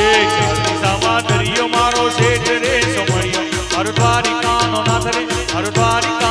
એ ચાલીસામાં મારો શેઠ રે સમણ્યો હર નાથ રે હરદ્વારિકા